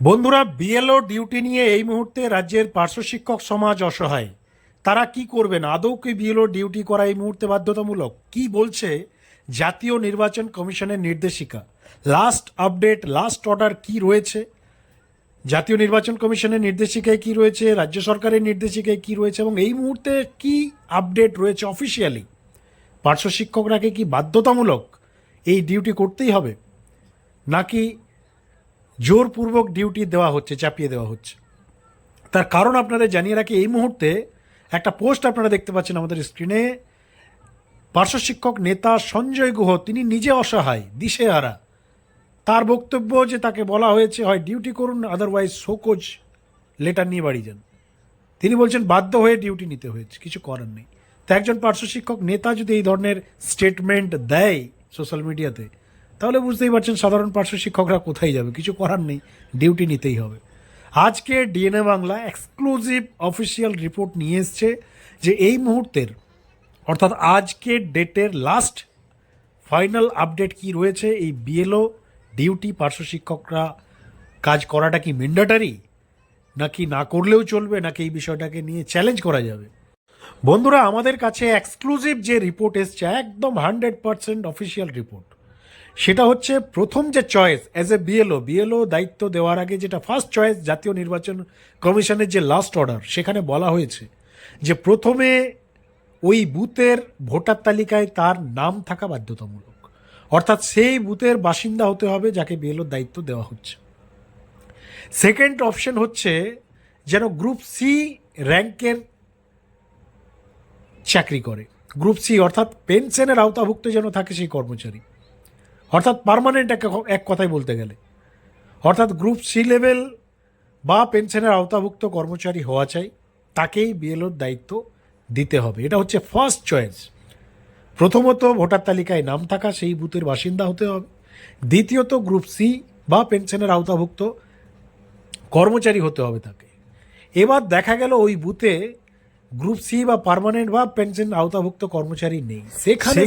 বন্ধুরা, BLO duty নিয়ে এই মুহূর্তে রাজ্যের পার্শ্ব শিক্ষক সমাজ অসহায়। তারা কি করবেন? আদৌ কি বিএলও ডিউটি করা এই মুহূর্তে বাধ্যতামূলক? কি বলছে জাতীয় নির্বাচন কমিশনের নির্দেশিকা? লাস্ট আপডেট, লাস্ট অর্ডার কি রয়েছে? জাতীয় নির্বাচন কমিশনের নির্দেশিকায় কি রয়েছে? রাজ্য সরকারের নির্দেশিকায় কি রয়েছে? এবং এই মুহূর্তে কি আপডেট রয়েছে অফিসিয়ালি? পার্শ্ব শিক্ষকরাকে কি বাধ্যতামূলক এই ডিউটি করতেই হবে? নাকি জোরপূর্বক ডিউটি দেওয়া হচ্ছে, চাপিয়ে দেওয়া হচ্ছে। তার কারণ আপনাদের জানিয়ে রাখি, এই মুহূর্তে একটা পোস্ট আপনারা দেখতে পাচ্ছেন আমাদের স্ক্রিনে। পার্শ্ব শিক্ষক নেতা সঞ্জয় গুহ, তিনি নিজে অসহায় দিশে দিশেহারা। তার বক্তব্য যে তাকে বলা হয়েছে, হয় ডিউটি করুন আদারওয়াইজ শোকজ লেটার নিয়ে বাড়ি যান। তিনি বলছেন, বাধ্য হয়ে ডিউটি নিতে হয়েছে, কিছু করার নেই। তো একজন পার্শ্ব শিক্ষক নেতা যদি এই ধরনের স্টেটমেন্ট দেয় সোশ্যাল মিডিয়াতে তাহলে বুঝতেই পারছেন সাধারণ পার্শ্ব শিক্ষকরা কোথায় যাবে? কিছু করার নেই, ডিউটি নিতেই হবে। আজকে DNA Bangla exclusive official report নিয়ে এসছে যে এই মুহূর্তের, অর্থাৎ আজকের ডেটের লাস্ট ফাইনাল আপডেট কি রয়েছে, এই বিএলও ডিউটি পার্শ্ব শিক্ষকরা কাজ করাটা কি ম্যান্ডেটারি নাকি না করলেও চলবে, নাকি এই বিষয়টাকে নিয়ে চ্যালেঞ্জ করা যাবে? বন্ধুরা, আমাদের কাছে এক্সক্লুসিভ যে রিপোর্ট এসছে, একদম হান্ড্রেড পার্সেন্ট অফিসিয়াল রিপোর্ট সেটা হচ্ছে প্রথম যে choice as a BLO BLO দায়িত্ব দেওয়ার আগে যেটা ফার্স্ট চয়েস জাতীয় নির্বাচন কমিশনের যে লাস্ট অর্ডার সেখানে বলা হয়েছে যে প্রথমে ওই বুথের ভোটার তালিকায় তার নাম থাকা বাধ্যতামূলক। অর্থাৎ সেই বুথের বাসিন্দা হতে হবে যাকে বিএলওর দায়িত্ব দেওয়া হচ্ছে। সেকেন্ড অপশন হচ্ছে যেন গ্রুপ সি র্যাঙ্কের চাকরি করে। গ্রুপ সি অর্থাৎ পেনশনের আওতাভুক্ত যেন থাকে সেই কর্মচারী। অর্থাৎ পার্মানেন্ট এক এক কথায় বলতে গেলে। অর্থাৎ গ্রুপ সি লেভেল বা পেনশনের আওতাভুক্ত কর্মচারী হওয়া চাই, তাকেই বিএলওর দায়িত্ব দিতে হবে। এটা হচ্ছে ফার্স্ট চয়েস প্রথমত ভোটার তালিকায় নাম থাকা, সেই বুথের বাসিন্দা হতে হবে। দ্বিতীয়ত গ্রুপ সি বা পেনশনের আওতাভুক্ত কর্মচারী হতে হবে তাকে। এবার দেখা গেল ওই বুথে গ্রুপ সি বা পার্মানেন্ট বা পেনশন আওতাভুক্ত কর্মচারী নেই। সেখানে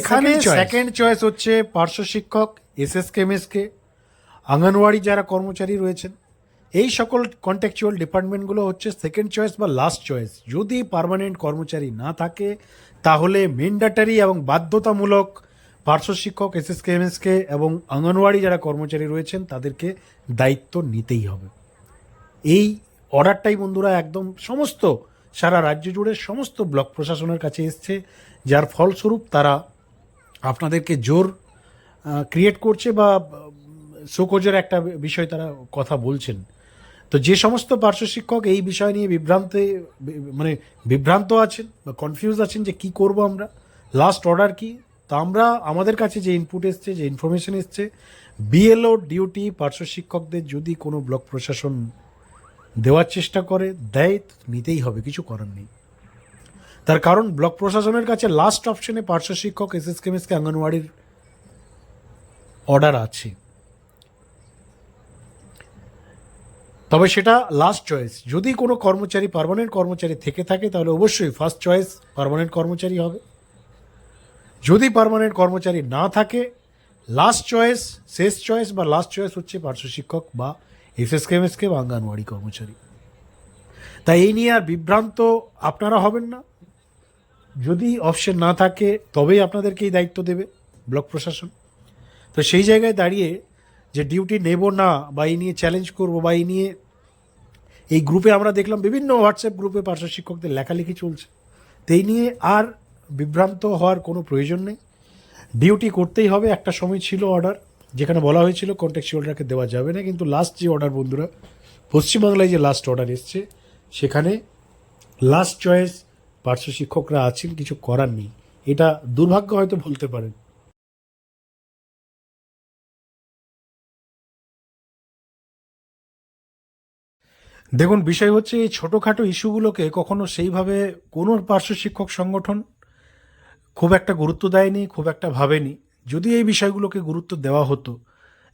সেকেন্ড চয়েস হচ্ছে পার্শ্ব শিক্ষক এস এস কেমএসকে আঙ্গনওয়াড়ি যারা কর্মচারী রয়েছেন। এই সকল কন্ট্যাকচুয়াল ডিপার্টমেন্টগুলো হচ্ছে সেকেন্ড চয়েস বা লাস্ট চয়েস যদি পার্মানেন্ট কর্মচারী না থাকে তাহলে মেন্ডাটারি এবং বাধ্যতামূলক পার্শ্ব শিক্ষক এস এস কেমএসকে এবং আঙ্গনওয়াড়ি যারা কর্মচারী রয়েছেন তাদেরকে দায়িত্ব নিতেই হবে। এই অর্ডারটাই বন্ধুরা একদম সমস্ত সারা রাজ্য জুড়ে সমস্ত ব্লক প্রশাসনের কাছে এসছে, যার ফলস্বরূপ তারা আপনাদেরকে জোর ক্রিয়েট করছে বা শোকজের একটা বিষয় তারা কথা বলছেন। তো যে সমস্ত পার্শ্ব শিক্ষক এই বিষয় নিয়ে বিভ্রান্তে মানে বিভ্রান্ত আছেন বা কনফিউজ আছেন যে কি করব আমরা লাস্ট অর্ডার কি, তা আমরা, আমাদের কাছে যে ইনপুট এসছে, যে ইনফরমেশন এসছে বিএলও ডিউটি পার্শ্ব শিক্ষকদের যদি কোনো ব্লক প্রশাসন দেওয়ার চেষ্টা করে, দেয়, নিতেই হবে, কিছু করার নেই। তার কারণ, ব্লক প্রশাসনের কাছে লাস্ট অপশনে পার্শ্ব শিক্ষক এস এস কেমএসকে অঙ্গনওয়াড়ির অর্ডার আছে। তবে সেটা লাস্ট চয়েস যদি কোনো কর্মচারী পার্মানেন্ট কর্মচারী থেকে থাকে, তাহলে অবশ্যই ফার্স্ট চয়েস পার্মানেন্ট কর্মচারী হবে। যদি পারমানেন্ট কর্মচারী না থাকে লাস্ট চয়েস শেষ চয়েস বা লাস্ট চয়েস হচ্ছে পার্শ্ব শিক্ষক বা এসএসকেএমএসকে বা অঙ্গনওয়াড়ি কর্মচারী। তাই এই নিয়ে আর বিভ্রান্ত আপনারা হবেন না। যদি অপশন না থাকে, তবেই আপনাদেরকে এই দায়িত্ব দেবে ব্লক প্রশাসন। তো সেই জায়গায় দাঁড়িয়ে যে ডিউটি নেব না বা এই নিয়ে চ্যালেঞ্জ করব বা এই নিয়ে এই গ্রুপে আমরা দেখলাম বিভিন্ন হোয়াটসঅ্যাপ গ্রুপে পার্শ্ব শিক্ষকদের লেখালেখি চলছে। তো এই নিয়ে আর বিভ্রান্ত হওয়ার কোনো প্রয়োজন নেই। ডিউটি করতেই হবে, একটা সময় ছিল অর্ডার। যেখানে বলা হয়েছিল কন্ট্যাকচুয়ালটাকে দেওয়া যাবে না, কিন্তু লাস্ট যে অর্ডার বন্ধুরা, পশ্চিমবাংলায় যে লাস্ট অর্ডার এসছে, সেখানে লাস্ট চয়েস পার্শ্ব শিক্ষকরা আছেন, কিছু করার নেই। এটা দুর্ভাগ্য হয়তো বলতে পারেন। দেখুন, বিষয় হচ্ছে এই ছোটোখাটো ইস্যুগুলোকে কখনো সেইভাবে কোনো পার্শ্ব শিক্ষক সংগঠন খুব একটা গুরুত্ব দেয়নি, খুব একটা ভাবেনি। যদি এই বিষয়গুলোকে গুরুত্ব দেওয়া হতো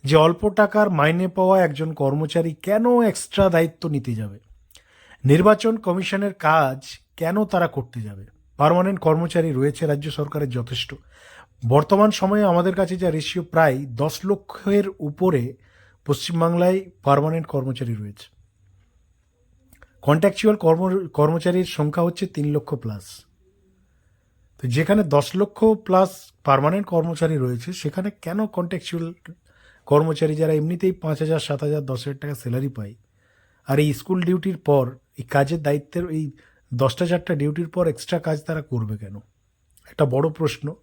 যে অল্প টাকার মাইনে পাওয়া একজন কর্মচারী কেন এক্সট্রা দায়িত্ব নিতে যাবে? নির্বাচন কমিশনের কাজ কেন তারা করতে যাবে? পারমানেন্ট কর্মচারী রয়েছে রাজ্য সরকারের যথেষ্ট। বর্তমান সময়ে আমাদের কাছে যা রেশিও প্রায় দশ লক্ষের উপরে পশ্চিমবাংলায় পারমানেন্ট কর্মচারী রয়েছে। কন্ট্রাকচুয়াল কর্ম, কর্মচারীর সংখ্যা হচ্ছে তিন লক্ষ প্লাস তো যেখানে দশ লক্ষ প্লাস পার্মানেন্ট কর্মচারী রয়েছে, সেখানে কেন কন্ট্রাকচুয়াল কর্মচারী যারা এমনিতেই পাঁচ হাজার, সাত হাজার, দশ হাজার টাকা স্যালারি পায়? আর এই স্কুল ডিউটির পর, এই কাজের দায়িত্বের এই দশটা চারটা ডিউটির পর এক্সট্রা কাজ তারা করবে কেন? একটা বড় প্রশ্ন।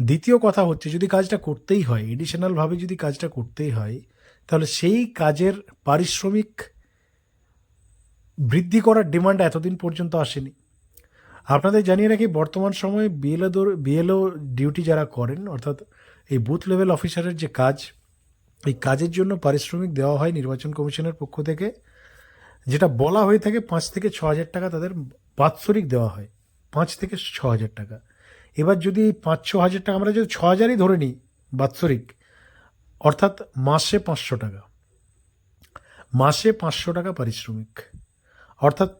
দ্বিতীয় কথা হচ্ছে, যদি কাজটা করতেই হয় এডিশনালভাবে যদি কাজটা করতেই হয়, তাহলে সেই কাজের পারিশ্রমিক বৃদ্ধি করার ডিমান্ড এতদিন পর্যন্ত আসেনি। আপনাদের জানিয়ে রাখি, বর্তমান সময়ে বিএলও বিএলও ডিউটি যারা করেন, অর্থাৎ এই বুথ লেভেল অফিসারের যে কাজ, এই কাজের জন্য পারিশ্রমিক দেওয়া হয় নির্বাচন কমিশনের পক্ষ থেকে, যেটা বলা হয়ে থাকে পাঁচ থেকে ছ হাজার টাকা তাদের বাৎসরিক দেওয়া হয়, পাঁচ থেকে ছ হাজার টাকা। এবার যদি এই পাঁচ, ছ হাজার টাকা আমরা যদি ছ হাজারই ধরে নিই বাৎসরিক, অর্থাৎ মাসে পাঁচশো টাকা, মাসে পাঁচশো টাকা পারিশ্রমিক, অর্থাৎ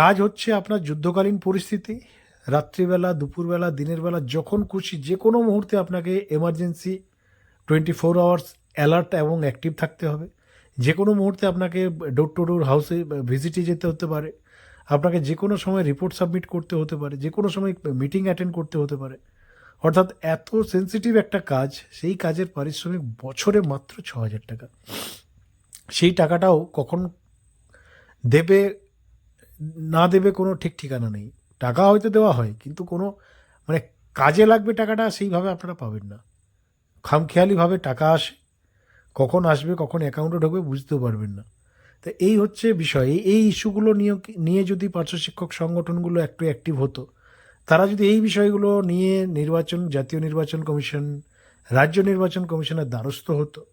কাজ হচ্ছে আপনার যুদ্ধকালীন পরিস্থিতি, রাত্রিবেলা, দুপুরবেলা, দিনের বেলা, যখন খুশি, যে কোনো মুহূর্তে আপনাকে emergency twenty four hours alert এবং অ্যাক্টিভ থাকতে হবে। যে কোনো মুহূর্তে আপনাকে ডোর টু ডোর হাউসে ভিজিটে যেতে হতে পারে। আপনাকে যে কোনো সময় রিপোর্ট সাবমিট করতে হতে পারে। যে কোনো সময় মিটিং অ্যাটেন্ড করতে হতে পারে। অর্থাৎ এত সেন্সিটিভ একটা কাজ, সেই কাজের পারিশ্রমিক বছরে মাত্র ছ হাজার টাকা। সেই টাকাটাও কখন দেবে না দেবে কোনো ঠিক ঠিকানা নেই। টাকা হয়তো দেওয়া হয়, কিন্তু কোনো মানে কাজে লাগবে টাকাটা সেইভাবে আপনারা পাবেন না। খামখেয়ালিভাবে টাকা আসে, কখন আসবে, কখন অ্যাকাউন্টে ঢুকবে বুঝতেও পারবেন না। তো এই হচ্ছে বিষয়। এই- ইস্যুগুলো নিয়ে নিয়ে যদি পার্শ্ব শিক্ষক সংগঠনগুলো একটু অ্যাক্টিভ হতো, তারা যদি এই বিষয়গুলো নিয়ে নির্বাচন, জাতীয় নির্বাচন কমিশন, রাজ্য নির্বাচন কমিশনের দ্বারস্থ হতো,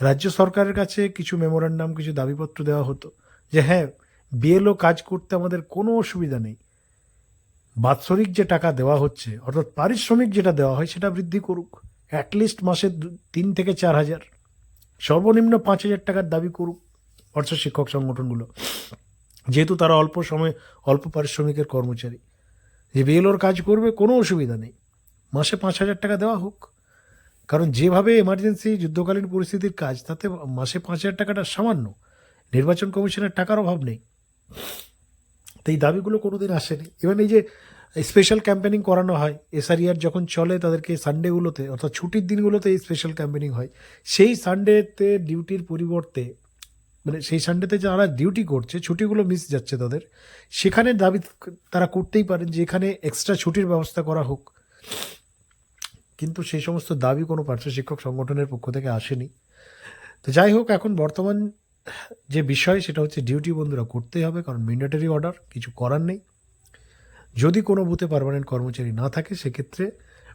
রাজ্য সরকারের কাছে কিছু মেমোরান্ডাম কিছু দাবিপত্র দেওয়া হতো যে হ্যাঁ বিএলও কাজ করতে আমাদের কোনো অসুবিধা নেই। বাৎসরিক যে টাকা দেওয়া হচ্ছে, অর্থাৎ পারিশ্রমিক যেটা দেওয়া হয়, সেটা বৃদ্ধি করুক। অ্যাটলিস্ট মাসে তিন থেকে চার হাজার। সর্বনিম্ন পাঁচ হাজার টাকার দাবি করুক অর্থ শিক্ষক সংগঠনগুলো। যেহেতু তারা অল্প সময় অল্প পারিশ্রমিকের কর্মচারী। যে বিএলওর কাজ করবে, কোনো অসুবিধা নেই। মাসে পাঁচ হাজার টাকা দেওয়া হোক। কারণ যেভাবে এমার্জেন্সি যুদ্ধকালীন পরিস্থিতির কাজ, তাতে মাসে পাঁচ হাজার টাকাটা সামান্য। নির্বাচন কমিশনের টাকার অভাব নেই। তো এই দাবিগুলো কোনোদিন আসেনি। ইভেন এই যে স্পেশাল ক্যাম্পেনিং করানো হয় এসআরিয়ার যখন চলে তাদেরকে সানডেগুলোতে অর্থাৎ ছুটির দিনগুলোতে এই স্পেশাল ক্যাম্পেনিং হয়, সেই সানডেতে ডিউটির পরিবর্তে মানে সেই সানডেতে যারা ডিউটি করছে, ছুটিগুলো মিস যাচ্ছে তাদের, সেখানে দাবি তারা করতেই পারেন যে এখানে এক্সট্রা ছুটির ব্যবস্থা করা হোক। কিন্তু সেই সমস্ত দাবি কোনো পার্শ্ব শিক্ষক সংগঠনের পক্ষ থেকে আসেনি। তো যাই হোক, এখন বর্তমান যে বিষয়, সেটা হচ্ছে ডিউটি বন্ধুরা করতেই হবে, কারণ ম্যান্ডেটরি অর্ডার কিছু করার নেই। যদি কোনো বুথে পারমানেন্ট কর্মচারী না থাকে, সেক্ষেত্রে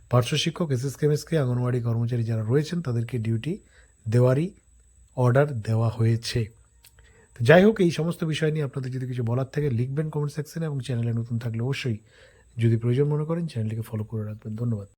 পার্শ্ব শিক্ষক এস এস কেমএসকে অঙ্গনওয়াড়ি কর্মচারী যারা রয়েছেন, তাদেরকে ডিউটি দেওয়ারই অর্ডার দেওয়া হয়েছে। যাই হোক, এই সমস্ত বিষয় নিয়ে আপনাদের যদি কিছু বলার থাকে, লিখবেন কমেন্ট সেকশনে এবং চ্যানেলে নতুন থাকলে অবশ্যই যদি প্রয়োজন মনে করেন চ্যানেলটিকে ফলো করে রাখবেন। ধন্যবাদ।